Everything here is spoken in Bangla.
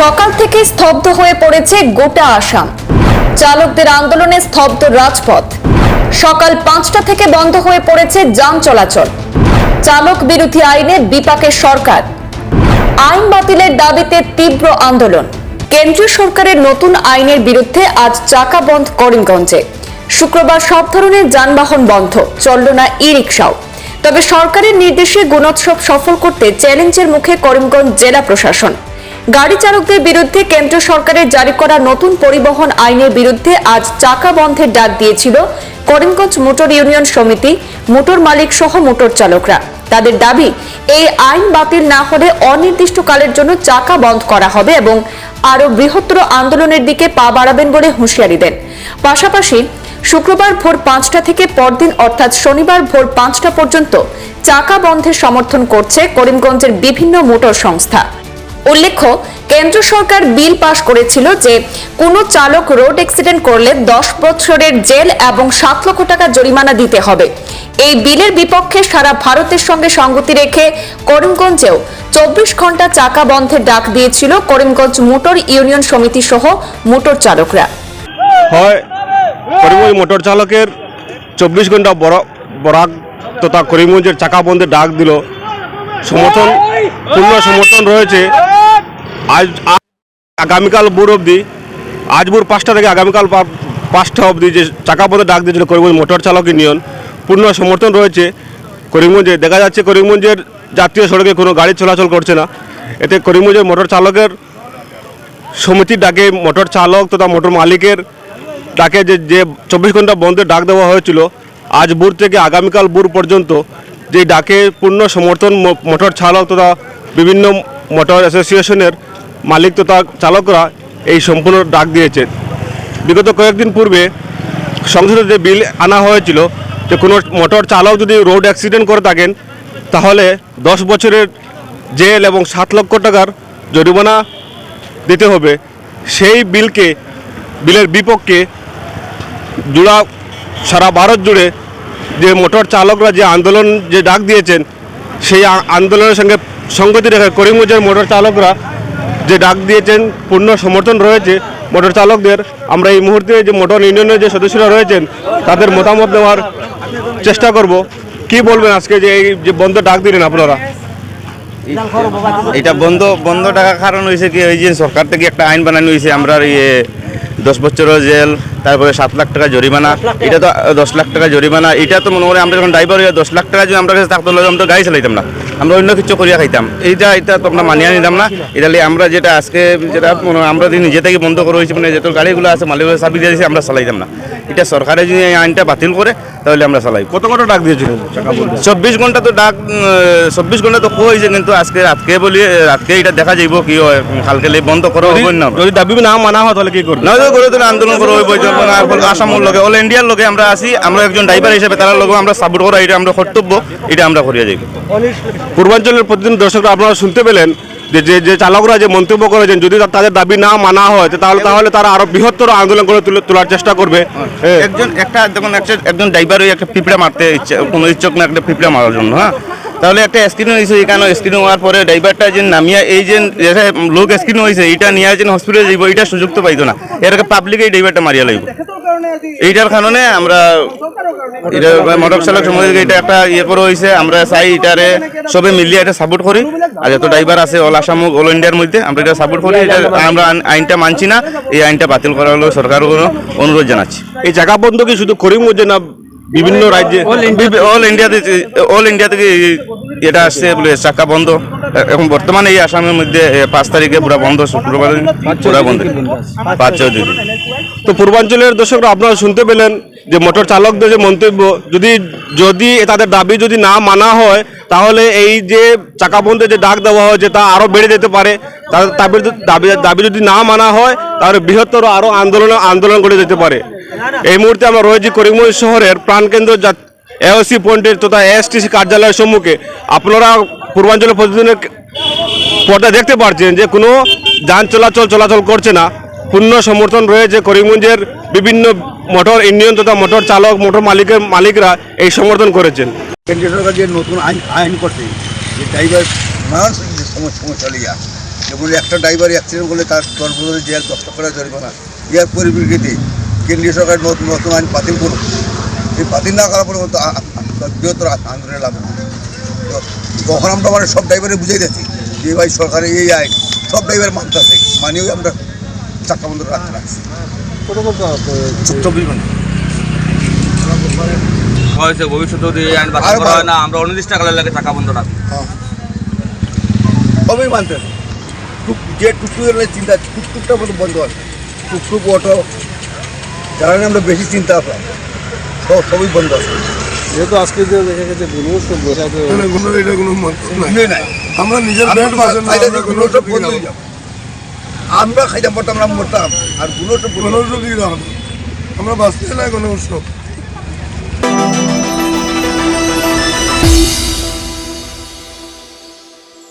সকাল থেকে স্তব্ধ হয়ে পড়েছে গোটা আসাম। চালকদের আন্দোলনে স্তব্ধ রাজপথ। সকাল পাঁচটা থেকে বন্ধ হয়ে পড়েছে যান চলাচল। চালক বিরোধী আইনে বিপাকে সরকার। আইন বাতিলের দাবিতে তীব্র আন্দোলন। কেন্দ্রীয় সরকারের নতুন আইনের বিরুদ্ধে আজ চাকা বন্ধ করিমগঞ্জে। শুক্রবার সব ধরনের যানবাহন বন্ধ, চলল না ই রিক্সাও তবে সরকারের নির্দেশে গুণোৎসব সফল করতে চ্যালেঞ্জের মুখে করিমগঞ্জ জেলা প্রশাসন। গাড়ি চালকদের বিরুদ্ধে কেন্দ্র সরকারের জারি করা নতুন পরিবহন আইনের বিরুদ্ধে আজ চাকা বন্ধের ডাক দিয়েছিল করিমগঞ্জ মোটর ইউনিয়ন সমিতি মোটর মালিক সহ মোটর চালকরা। তাদের দাবি, এই আইন বাতিল না হলে অনির্দিষ্টকালের জন্য চাকা বন্ধ করা হবে এবং আরও বৃহত্তর আন্দোলনের দিকে পা বাড়াবেন বলে হুঁশিয়ারি দেন। পাশাপাশি শুক্রবার ভোর পাঁচটা থেকে পরদিন অর্থাৎ শনিবার ভোর পাঁচটা পর্যন্ত চাকা বন্ধের সমর্থন করছে করিমগঞ্জের বিভিন্ন মোটর সংস্থা। উল্লেখ্য, কেন্দ্র সরকার বিল পাশ করেছিল যে কোনো চালক রোড অ্যাক্সিডেন্ট করলে দশ বছরের জেল এবং সাত লক্ষ টাকা জরিমানা দিতে হবে। এই বিলের বিপক্ষে সারা ভারতের সঙ্গে সঙ্গতি রেখে করিমগঞ্জেও চব্বিশ ঘণ্টা চাকা বন্ধের ডাক দিয়েছিল করিমগঞ্জ মোটর ইউনিয়ন সমিতি সহ মোটর চালকরা। হয় মোটর চালকের চব্বিশ ঘণ্টা বরা- বরাক তথা করিমগঞ্জের চাকা বন্ধে ডাক দিল। সমর্থন, পূর্ণ সমর্থন রয়েছে আজ আগামীকাল ভোর অবধি, আজ ভোর পাঁচটা থেকে আগামীকাল পাঁচটা অবধি যে চাকা বন্ধে ডাক দিয়েছিল করিমগঞ্জ মোটর চালক ইউনিয়ন, পূর্ণ সমর্থন রয়েছে করিমগঞ্জে। দেখা যাচ্ছে করিমগঞ্জের জাতীয় সড়কে কোনো গাড়ি চলাচল করছে না। এতে করিমগঞ্জের মোটর চালকের সমিতির ডাকে মোটর চালক তথা মোটর মালিকের ডাকে যে যে চব্বিশ ঘণ্টা বন্ধের ডাক দেওয়া হয়েছিল, আজ ভোর থেকে আগামীকাল ভোর পর্যন্ত যে ডাকে পূর্ণ সমর্থন মোটর চালক তথা বিভিন্ন মোটর অ্যাসোসিয়েশনের মালিক তথা চালকরা এই সম্পূর্ণ ডাক দিয়েছে। বিগত কয়েকদিন পূর্বে সংসদে যে বিল আনা হয়েছিল, যে কোনো মোটর চালক যদি রোড অ্যাক্সিডেন্ট করে থাকেন, তাহলে দশ বছরের জেল এবং সাত লক্ষ টাকার জরিমানা দিতে হবে। সেই বিলকে, বিলের বিপক্ষে জুড়া সারা ভারত জুড়ে যে মোটর চালকরা যে আন্দোলন যে ডাক দিয়েছেন, সেই আন্দোলনের সঙ্গে সঙ্গতি রেখে করিমগঞ্জের মোটর চালকরা যে ডাক দিয়েছেন, পূর্ণ সমর্থন রয়েছে মোটর চালকদের। আমরা এই মুহূর্তে যে মোটর ইউনিয়নের যে সদস্যরা রয়েছেন, তাদের মতামত দেওয়ার চেষ্টা করব। কি বলবেন আজকে যে এই যে বন্ধ ডাক দিলেন আপনারা? এটা বন্ধ বন্ধ ডাকার কারণ হয়েছে কি, ওই যে সরকার থেকে একটা আইন বানানো হয়েছে আমরা ইয়ে দশ বছরের জেল তারপরে সাত লাখ টাকা জরিমানা। এটা তো দশ লাখ টাকা জরিমানা। এটা তো মনে করি আমরা যখন ড্রাইভার হইয়া দশ লাখ টাকা যদি আমরা কাছে থাকতো আমরা তো গাড়ি চালাইতাম না। আমরা অন্য কিছু করিয়া খাইতাম। এইটা এটা তো আমরা মানিয়ে নিতাম না। এটা আমরা যেটা আজকে যেটা আমরা নিজে থেকে বন্ধ করে হয়েছি মানে যেত গাড়িগুলো আছে মালিক সার্ভিস দিয়ে আমরা চালাইতাম না। এটা সরকারে যদি এই আইনটা বাতিল করে তাহলে আমরা চালাই। কত কত ডাক দিয়েছিলেন চব্বিশ ঘণ্টা তো ডাক চব্বিশ ঘণ্টা তো হয়েছে কিন্তু আজকে রাতকে বলি রাতকে এটা দেখা যাইব কি হয় কালকে বন্ধ করা হবে না। যদি দাবি না মানা হয় তাহলে কি করবেন না করে তো আন্দোলন করা হইব আসামের লগে অল ইন্ডিয়ার লগে আমরা আছি আমরা একজন ড্রাইভার হিসেবে তার লগে আমরা সাপোর্ট করা এটা আমরা কর্তব্য এটা আমরা করিয়া যাইব। পূর্বাঞ্চলের প্রতিদিন দর্শকরা আপনারা শুনতে পেলেন যে যে চালকরা যে মন্তব্য করেছেন যদি তাদের দাবি না মানা হয় তাহলে তাহলে তারা আরও বৃহত্তর আন্দোলন করে তুলে- তোলার চেষ্টা করবে। হ্যাঁ। একজন একটা একটা একজন ড্রাইভার হয়ে একটা পিঁপড়া মারতে ইচ্ছে কোনো ইচ্ছুক না একটা পিঁপড়া মারার জন্য হ্যাঁ। তাহলে একটা স্ক্রিন হয়েছে এখানে স্ক্রিন হওয়ার পরে ড্রাইভারটা যে নামিয়া এই যে লোক স্ক্রিন হয়েছে এটা নিয়ে যে হসপিটালে যাইব এটা সুযোগ তো পাইতো না। এর পাবলিক এই ড্রাইভারটা মারিয়া লাগবে এইটার কারণে আমরা এটা মোটর চালক সমাজ এটা একটা ইয়ে করে হয়েছে আমরা চাই এটারে সবে মিলিয়ে এটা সাপোর্ট করি। আর যত ড্রাইভার আছে অল আসাম অল ইন্ডিয়ার মধ্যে আমরা এটা সাপোর্ট করি। এটা আমরা আইনটা মানছি না এই আইনটা বাতিল করার হলো সরকার অনুরোধ জানাচ্ছি। এই চাকা বন্ধ কি শুধু করিমগঞ্জে না বিভিন্ন রাজ্যে? অল ইন্ডিয়াতে অল ইন্ডিয়া থেকে এটা আসছে বলে চাকা বন্ধ। এখন বর্তমানে এই আসামের মধ্যে পাঁচ তারিখে পুরো বন্ধ, শুক্রবার পুরো বন্ধ। পাঁচ ছয় তো পূর্বাঞ্চলের দর্শকরা আপনারা শুনতে পেলেন যে মোটর চালকদের যে মন্তব্য, যদি যদি তাদের দাবি যদি না মানা হয়, তাহলে এই যে চাকা বন্ধে যে ডাক দেওয়া হয় যে তা আরও বেড়ে যেতে পারে তাদের দাবি দাবি যদি না মানা হয়, তাহলে বৃহত্তর আরও আন্দোলন আন্দোলন করে যেতে পারে। এই মুহূর্তে আমরা রয়েছি করিমগঞ্জ শহরের প্রাণকেন্দ্র এওসি পয়েন্টের তথা এএসটিসি কার্যালয়ের সম্মুখে আপনারা পূর্বাঞ্চলের প্রতিদিনের পর্দা দেখতে পাচ্ছেন যে কোনো যান চলাচল চলাচল করছে না। পূর্ণ সমর্থন রয়েছে করিমগঞ্জের বিভিন্ন মোটর ইউনিয়ন তথা মোটর চালক, মোটর মালিকের মালিকরা এই সমর্থন করেছেন। কেন্দ্রীয় সরকার যে নতুন আইন আইন করছে, যে ড্রাইভার মানুষ সমস্যা লিয়া যেমন একটা ড্রাইভার অ্যাক্সিডেন্ট করলে তার দশ বছরের জেল দশ টাকা জরিমানা ইয়ার পরিপ্রেক্ষিতে কেন্দ্রীয় সরকার নতুন নতুন আইন বাতিল করুক। এই বাতিল না করার পরে তো আ- আ- বৃহত্তর আন্দোলনে লাভ। তখন আমরা মানে সব ড্রাইভারে বুঝাই দিচ্ছি যে ভাই সরকারের এই আইন সব ড্রাইভার মানতেছে মানিয়েও আমরা চাকা বন্ধ রাখতে রাখছি। চব্বিশ ঘণ্টা। হয়েছে ভবিষ্যতে যদি এই আইন আর বাতিল করা হয় না আমরা অনির্দিষ্টকালের লাগে টাকা বন্ধ রাখব। সবই মানতে যে টুকটুকের চিন্তা টুকটুকটা বন্ধ আছে। টুকটুক অটো যারা নিয়ে আমরা বেশি চিন্তা সব সবই বন্ধ আছে। যেহেতু আজকে যে দেখা গেছে গুণও সব বোঝাতে এখানে কোনো এটা কোনো নাই। আমরা নিজের আমরা ব্যান্ড বাজেন না আমরা কোনো সব বন্ধ হয়ে যাবে। আমরা খাইতাম পড়তাম আমরা মরতাম আরগুলো সব কোনো না আমরা বাঁচতে নাই কোনো উৎসব।